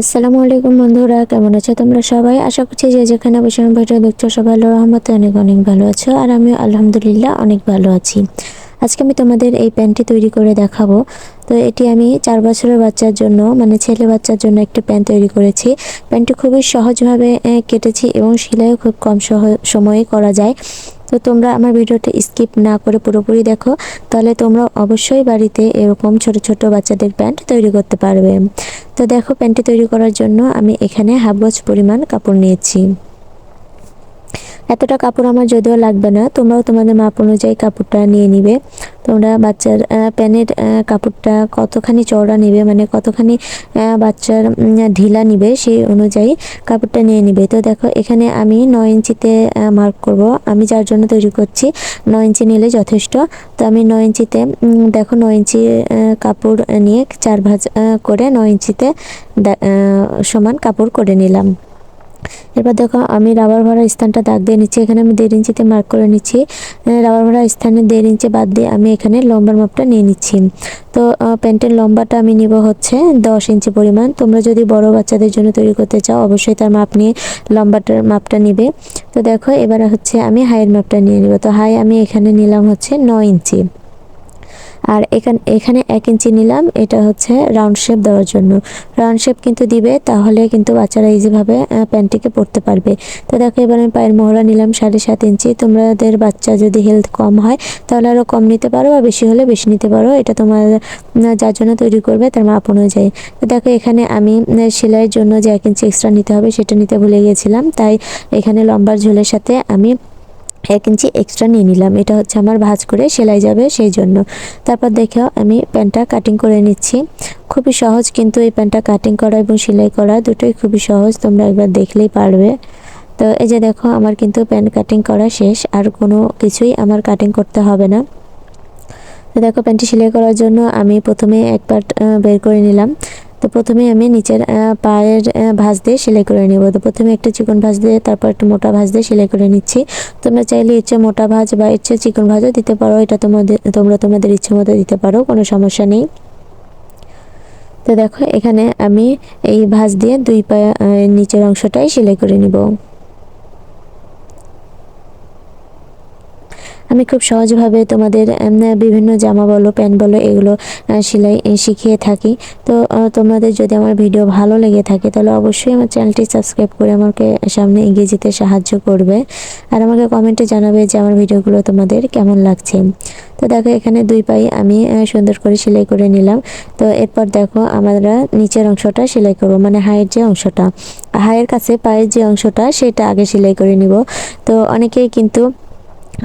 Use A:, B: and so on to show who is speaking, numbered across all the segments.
A: আসসালামু আলাইকুম বন্ধুরা, কেমন আছো তোমরা সবাই? আশা করছি যে যেখানে বসে ভিডিও দেখছ সবাই আল্লাহর রহমতে অনেক অনেক ভালো আছো, আর আমি আলহামদুলিল্লাহ অনেক ভালো আছি। আজকে আমি তোমাদের এই প্যান্টটি তৈরি করে দেখাবো। তো এটি আমি চার বছরের বাচ্চার জন্য মানে ছেলে বাচ্চার জন্য একটি প্যান্ট তৈরি করেছি। প্যান্টটি খুবই সহজভাবে কেটেছি এবং সেলাইও খুব কম সহ- সময়ে করা যায়। তো তোমরা আমার ভিডিওটা স্কিপ না করে পুরোপুরি দেখো, তাহলে তোমরা অবশ্যই বাড়িতে এরকম ছোট ছোট বাচ্চাদের প্যান্ট তৈরি করতে পারবে। তো দেখো, প্যান্টটি তৈরি করার জন্য আমি এখানে হাফ গজ পরিমাণ কাপড় নিয়েছি। এতটা কাপড় আমার যদিও লাগবে না, তোমরাও তোমাদের মাপ অনুযায়ী কাপড়টা নিয়ে নিবে। তোমরা বাচ্চার প্যানের কাপড়টা কতখানি চওড়া নিবে মানে কতখানি বাচ্চার ঢিলা নিবে, সেই অনুযায়ী কাপড়টা নিয়ে নিবে। তো দেখো, এখানে আমি নয় ইঞ্চিতে মার্ক করব। আমি যার জন্য তৈরি করছি, নয় ইঞ্চি নিলে যথেষ্ট। তো আমি নয় ইঞ্চিতে দেখো নয় ইঞ্চি কাপড় নিয়ে চার ভাজ করে নয় ইঞ্চিতে সমান কাপড় করে নিলাম। এবার দেখো, আমি রাবার ভরা স্থানটা দাগ দিয়ে নিচ্ছি। এখানে আমি দেড় ইঞ্চিতে মার্ক করে নিচ্ছি। রাবার ভরা স্থানে দেড় ইঞ্চি বাদ দিয়ে আমি এখানে লম্বার মাপটা নিয়ে নিচ্ছি। তো প্যান্টের লম্বাটা আমি নিব হচ্ছে দশ ইঞ্চি পরিমাণ। তোমরা যদি বড় বাচ্চাদের জন্য তৈরি করতে চাও, অবশ্যই তার মাপ নিয়ে লম্বাটার মাপটা নিবে। তো দেখো, এবার হচ্ছে আমি হাইয়ের মাপটা নিয়ে নিব। তো হাই আমি এখানে নিলাম হচ্ছে নয় ইঞ্চি। আর এখানে এখানে এক ইঞ্চি নিলাম, এটা হচ্ছে রাউন্ড শেপ দেওয়ার জন্য। রাউন্ড শেপ কিন্তু দিবে, তাহলে কিন্তু বাচ্চারা ইজিভাবে প্যান্টটিকে পরতে পারবে। তো দেখো, এবার আমি পায়ের মোহরা নিলাম সাড়ে সাত ইঞ্চি। তোমাদের বাচ্চা যদি হেলথ কম হয়, তাহলে আরও কম নিতে পারো বা বেশি হলে বেশি নিতে পারো। এটা তোমার যার জন্য তৈরি করবে, তার মাপ অনুযায়ী। তো দেখো, এখানে আমি সেলাইয়ের জন্য যে এক ইঞ্চি এক্সট্রা নিতে হবে, সেটা নিতে ভুলে গিয়েছিলাম তাই এখানে লম্বার ঝোলের সাথে আমি এক ইঞ্চি এক্সট্রা নিয়ে নিলাম। এটা হচ্ছে আমার ভাঁজ করে সেলাই যাবে সেই জন্য। তারপর দেখেও আমি প্যান্টটা কাটিং করে নিচ্ছি। খুবই সহজ কিন্তু এই প্যান্টটা কাটিং করা এবং সেলাই করা দুটোই খুবই সহজ, তোমরা একবার দেখলেই পারবে। তো এই যে দেখো, আমার কিন্তু প্যান্ট কাটিং করা শেষ, আর কোনো কিছুই আমার কাটিং করতে হবে না। তো দেখো প্যান্টটি সেলাই করার জন্য আমি প্রথমে এক পার্ট বের করে নিলাম। তো প্রথমে আমি নিচের পায়ের ভাঁজ দিয়ে সেলাই করে নেব। তো প্রথমে একটা চিকন ভাঁজ দিয়ে, তারপর একটা মোটা ভাঁজ দিয়ে সেলাই করে নিচ্ছি। তোমরা চাইলে ইচ্ছে মোটা ভাঁজ বা ইচ্ছে চিকন ভাঁজও দিতে পারো। এটা তোমাদের, তোমরা তোমাদের ইচ্ছে মতো দিতে পারো, কোনো সমস্যা নেই। তো দেখো, এখানে আমি এই ভাঁজ দিয়ে দুই পায়ে নিচের অংশটাই সেলাই করে নিব। আমি খুব সহজভাবে তোমাদের বিভিন্ন জামা বলো, প্যান্ট বলো, এগুলো সেলাই শিখিয়ে থাকি। তো তোমাদের যদি আমার ভিডিও ভালো লেগে থাকে, তাহলে অবশ্যই আমার চ্যানেলটি সাবস্ক্রাইব করে আমাকে সামনে এগিয়ে যেতে সাহায্য করবে। আর আমাকে কমেন্টে জানাবে যে আমার ভিডিওগুলো তোমাদের কেমন লাগছে। তো দেখো, এখানে দুই পাই আমি সুন্দর করে সেলাই করে নিলাম। তো এরপর দেখো, আমরা নিচের অংশটা সেলাই করব মানে হাইয়ের যে অংশটা। হাইয়ের কাছে পায়ের যে অংশটা, সেটা আগে সেলাই করে নিব। তো অনেকেই কিন্তু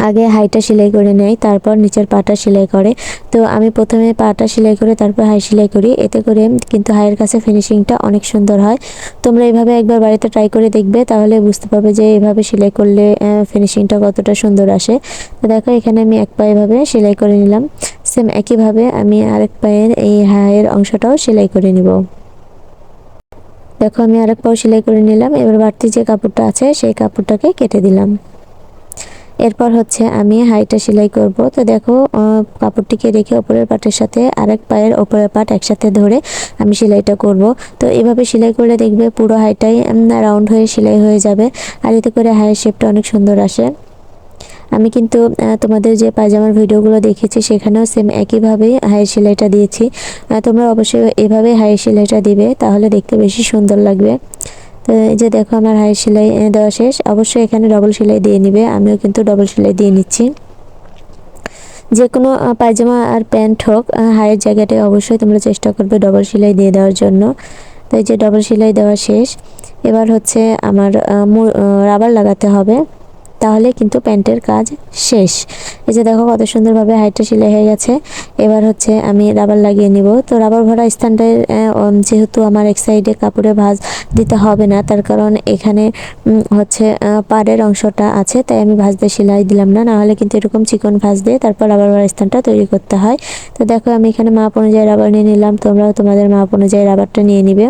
A: আগে হাইটা সেলাই করে নেয় তারপর নিচের পাটা সেলাই করে। তো আমি প্রথমে পাটা সেলাই করে, তারপর হাই সেলাই করি। এতে করে কিন্তু হাইয়ের কাছে ফিনিশিংটা অনেক সুন্দর হয়। তোমরা এইভাবে একবার বাড়িতে ট্রাই করে দেখবে, তাহলে বুঝতে পারবে যে এভাবে সেলাই করলে ফিনিশিংটা কতটা সুন্দর আসে। তো দেখো, এখানে আমি এক পা এভাবে সেলাই করে নিলাম। সেম একইভাবে আমি আরেক পায়ের এই হাইয়ের অংশটাও সেলাই করে নিব। দেখো, আমি আরেক পাও সেলাই করে নিলাম। এবার বাড়তি যে কাপড়টা আছে, সেই কাপড়টাকে কেটে দিলাম। এরপর হচ্ছে আমি হাইটা সেলাই করব। তো দেখো কাপড়টিকে রেখে ওপরের পাটের সাথে আরেক পায়ের ওপরের পাট একসাথে ধরে আমি সেলাইটা করব। তো এভাবে সেলাই করলে দেখবে পুরো হাইটাই রাউন্ড হয়ে সেলাই হয়ে যাবে। আর এতে করে হাইয়ের শেপটা অনেক সুন্দর আসে। আমি কিন্তু তোমাদের যে পায়জামার ভিডিওগুলো দেখেছি, সেখানেও সেম একইভাবেই হাইয়ের সেলাইটা দিয়েছি। তোমরা অবশ্যই এভাবে হাইয়ের সেলাইটা দিবে, তাহলে দেখতে বেশি সুন্দর লাগবে। যে দেখো আমার হাই সেলাই দেওয়া শেষ। অবশ্যই এখানে ডবল সেলাই দিয়ে নিবে। আমিও কিন্তু ডবল সেলাই দিয়ে নিচ্ছি। যে কোনো পায়জামা আর প্যান্ট হোক হায়ের জায়গাটায় অবশ্যই তোমরা চেষ্টা করবে ডবল সেলাই দিয়ে দেওয়ার জন্য। তো এই যে ডবল সেলাই দেওয়া শেষ। এবার হচ্ছে আমার রাবার লাগাতে হবে। তাহলে কিন্তু প্যান্টের কাজ শেষ। এই যে দেখো কত সুন্দরভাবে হাইটটা সেলাই হয়ে গেছে। এবার হচ্ছে আমি রাবার লাগিয়ে নিব। তো রাবার ভরা স্থানটায় যেহেতু আমার এক সাইডে কাপড়ে ভাঁজ দিতে হবে না, তার কারণ এখানে হচ্ছে পাড়ের অংশটা আছে, তাই আমি ভাঁজ দিয়ে সেলাই দিলাম না। নাহলে কিন্তু এরকম চিকন ভাঁজ দিয়ে তারপর রাবার ভরা স্থানটা তৈরি করতে হয়। তো দেখো আমি এখানে মাপ অনুযায়ী রাবার নিয়ে নিলাম। তোমরাও তোমাদের মাপ অনুযায়ী রাবারটা নিয়ে নিবে।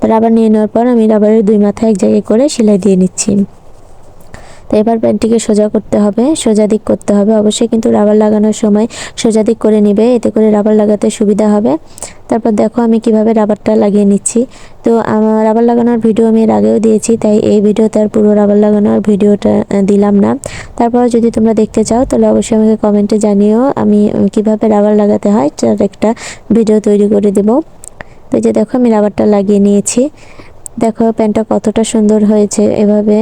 A: তো রাবার নিয়ে নেওয়ার পর আমি রাবারের দুই মাথা এক জায়গায় করে সেলাই দিয়ে নিচ্ছি। তো এবার প্যান্টটিকে সোজা করতে হবে, সোজা দিক করতে হবে। অবশ্যই কিন্তু রাবার লাগানোর সময় সোজা দিক করে নেবে, এতে করে রাবার লাগাতে সুবিধা হবে। তারপর দেখো আমি কীভাবে রাবারটা লাগিয়ে নিচ্ছি। তো আমার রাবার লাগানোর ভিডিও আমি এর আগেও দিয়েছি, তাই এই ভিডিওতে আর পুরো রাবার লাগানোর ভিডিওটা দিলাম না। তারপর যদি তোমরা দেখতে চাও, তাহলে অবশ্যই আমাকে কমেন্টে জানিও আমি কীভাবে রাবার লাগাতে হয়, তার একটা ভিডিও তৈরি করে দেবো। তো যে দেখো আমি রাবারটা লাগিয়ে নিয়েছি। দেখো, প্যান্টটা কতটা সুন্দর হয়েছে। এভাবে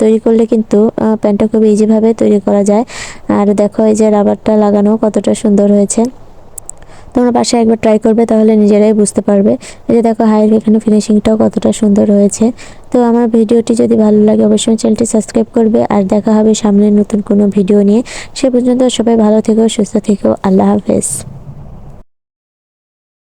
A: তৈরি করলে কিন্তু প্যান্টটা খুব ইজিভাবে তৈরি করা যায়। আর দেখো, এই যে রাবারটা লাগানো কতটা সুন্দর হয়েছে। তোমরা পাশে একবার ট্রাই করবে, তাহলে নিজেরাই বুঝতে পারবে। এই যে দেখো হাইয়ের এখানে ফিনিশিংটাও কতটা সুন্দর হয়েছে। তো আমার ভিডিওটি যদি ভালো লাগে, অবশ্যই চ্যানেলটি সাবস্ক্রাইব করবে। আর দেখা হবে সামনে নতুন কোনো ভিডিও নিয়ে। সে পর্যন্ত সবাই ভালো থেকো, সুস্থ থেকো। আল্লাহ হাফেজ।